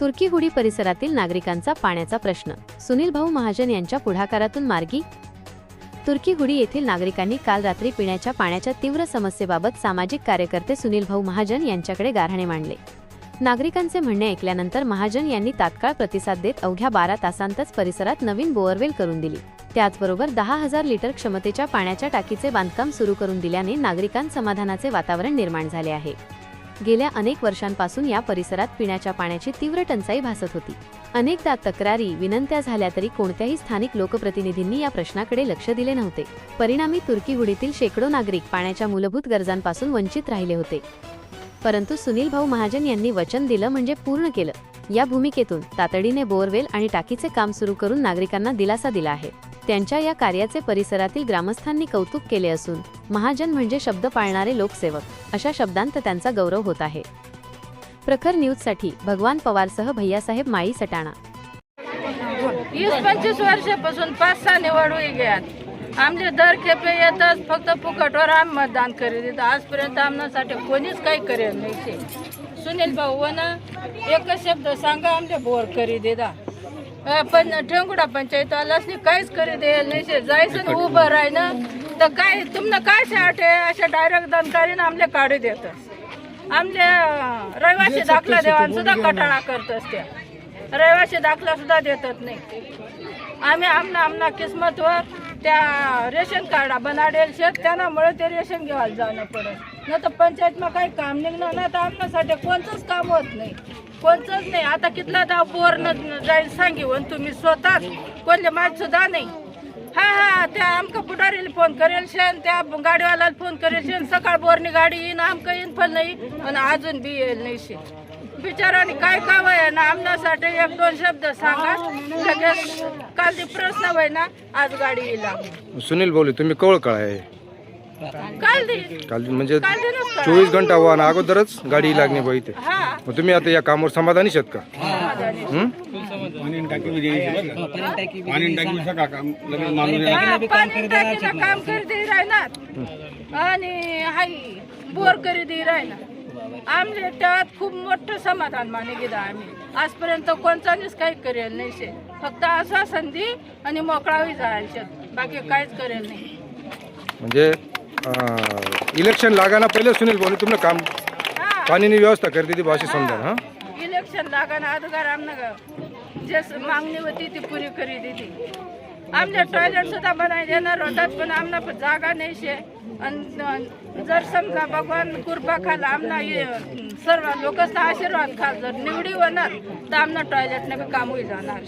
तुर्कीहुडी परिसरातील नागरिकांचा पाण्याचा प्रश्न. सुनील भाऊ महाजन यांच्या पुढाकारातून मार्गी. तुर्कीहुडी येथील नागरिकांनी काल रात्री पिण्याच्या पाण्याच्या तीव्र समस्येबाबत सामाजिक कार्यकर्ते सुनील भाऊ महाजन यांच्याकडे गारहाणे मांडले. नागरिकांचे म्हणणे ऐकल्यानंतर महाजन यांनी तात्काळ प्रतिसाद देत अवघ्या बारा तासांतच परिसरात नवीन बोअरवेल करून दिली. त्याचबरोबर दहा हजार लिटर क्षमतेच्या पाण्याच्या टाकीचे बांधकाम सुरू करून दिल्याने नागरिकांत समाधानाचे वातावरण निर्माण झाले आहे. गेल्या अनेक वर्षांपासून या परिसरात पिण्याच्या पाण्याची तीव्र टंचाई भासत होती. अनेकदा तक्रारी विनंत्या झाल्या तरी कोणत्याही स्थानिक लोकप्रतिनिधींनी या प्रश्नाकडे लक्ष दिले नव्हते. परिणामी तुर्की हुडीतील शेकडो नागरिक पाण्याच्या मूलभूत गरजांपासून वंचित राहिले होते. परंतु सुनील भाऊ महाजन यांनी वचन दिलं म्हणजे पूर्ण केलं. या भूमिकेतून तातडीने बोअरवेल आणि टाकीचे काम सुरू करून नागरिकांना दिलासा दिला आहे. त्यांच्या या कार्याचे परिसरातील ग्रामस्थांनी कौतुक केले असून महाजन म्हणजे शब्द पाळणारे लोकसेवक अशा शब्दांत त्यांचा गौरव होत आहे. प्रखर न्यूजसाठी भगवान पवारसह भैयासाहेब माळी सटाणा. वीस पंचवीस वर्षापासून पाच सहा निवडून आमचे दर खेपे येतात फक्त फुकटवर आम मतदान करीत येतं. आजपर्यंत आमच्यासाठी कोणीच काही करेल नाही ते. सुनील भाऊ वन एकच शब्द सांगा आमचे बोर करी अ, पण ठेंगुडा पंचायत आलाच काहीच करी देईल नाही. जायचं ना उभं राहिलं तर काय तुम्हाला काय शाट आहे? अशा डायरेक्ट दनकारीनं आमले काढू देतात. आमले रहिवासी दाखला देवान सुद्धा कटाळा करत असत्या रहिवासी दाखला सुद्धा देतात नाही. आम्ही आमना आमना किस्मतवर त्या रेशन कार्ड बनाडेल शेत त्यामुळे ते रेशन घ्यायला जाणं पडत न तर पंचायतमा काही काम निघणार ना तर आमच्यासाठी कोणतंच काम होत नाही. कोणतंच नाही. आता कितला दाव बोर न जाईल सांगीवन तुम्ही स्वतःच. कोणले माहीत सुद्धा नाही. हा हा त्या आमकं पुढारीला फोन करेल शेन त्या गाडीवाल्याला फोन करेल शेन सकाळ बोरनी गाडी येईन आमका येईन पण नाही. आणि अजून बी येईल नाही शे बिचाराने काय काम आहे ना? आमच्यासाठी एक दोन शब्द सांगा. लगेच काल प्रश्न होय ना आज गाडी येईल सुनील बोले तुम्ही कवळ काळ आहे. काल दे काल म्हणजे काल. चोवीस घंटा वाहन अगोदरच गाडी लागणे बा इथे. हा. मग तुम्ही आता या कामावर समाधानी आहात का? समाधानी. पाणी टाकी? पाणी लगेच माणूस हा, पाणी काम राहणार. आणि हाय बोर करीत राहणार. आमले त्यात खूप मोठं समाधान माने गेलं आम्ही. आजपर्यंत कोणताच काही करेल नाही शे. फक्त असा संधी आणि मोकळावी जायचे बाकी काहीच करेल नाही. म्हणजे इलेक्शन लागाना पहिले सुनील बोले तुम्हाला काम पाणीनी व्यवस्था करते ती भाषा समजा हा? इलेक्शन लागाना अधगार आमना जे मागणी होती ती पुरी करी दिली. आमच्या टॉयलेट सुद्धा बनाय देणार होतात पण आमना जागा नाही शे. आणि जर समजा भगवान कृपा खाला आमना सर्व लोकांचा आशीर्वाद खाल जर निवडी होणार तर आमना टॉयलेटने बी काम होई जाणार.